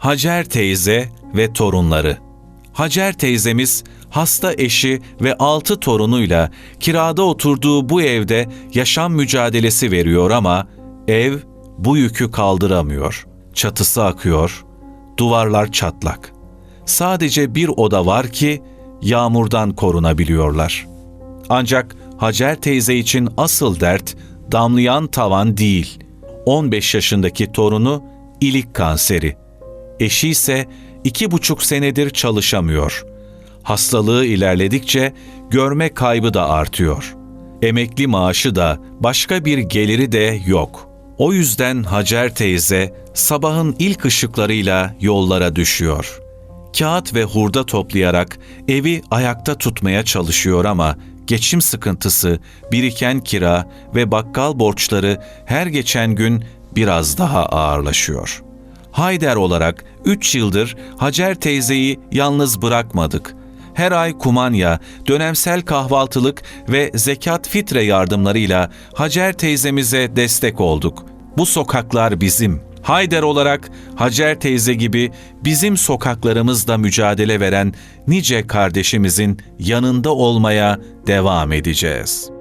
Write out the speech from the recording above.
Hacer teyze ve torunları. Hacer teyzemiz hasta eşi ve altı torunuyla kirada oturduğu bu evde yaşam mücadelesi veriyor ama ev bu yükü kaldıramıyor. Çatısı akıyor, duvarlar çatlak. Sadece bir oda var ki yağmurdan korunabiliyorlar. Ancak Hacer teyze için asıl dert damlayan tavan değil. 15 yaşındaki torunu ilik kanseri. Eşi ise iki buçuk senedir çalışamıyor. Hastalığı ilerledikçe görme kaybı da artıyor. Emekli maaşı da başka bir geliri de yok. O yüzden Hacer teyze sabahın ilk ışıklarıyla yollara düşüyor. Kağıt ve hurda toplayarak evi ayakta tutmaya çalışıyor ama geçim sıkıntısı, biriken kira ve bakkal borçları her geçen gün biraz daha ağırlaşıyor. Hayder olarak 3 yıldır Hacer teyzeyi yalnız bırakmadık. Her ay kumanya, dönemsel kahvaltılık ve zekat fitre yardımlarıyla Hacer teyzemize destek olduk. Bu sokaklar bizim. Hayder olarak Hacer teyze gibi bizim sokaklarımızda mücadele veren nice kardeşimizin yanında olmaya devam edeceğiz.''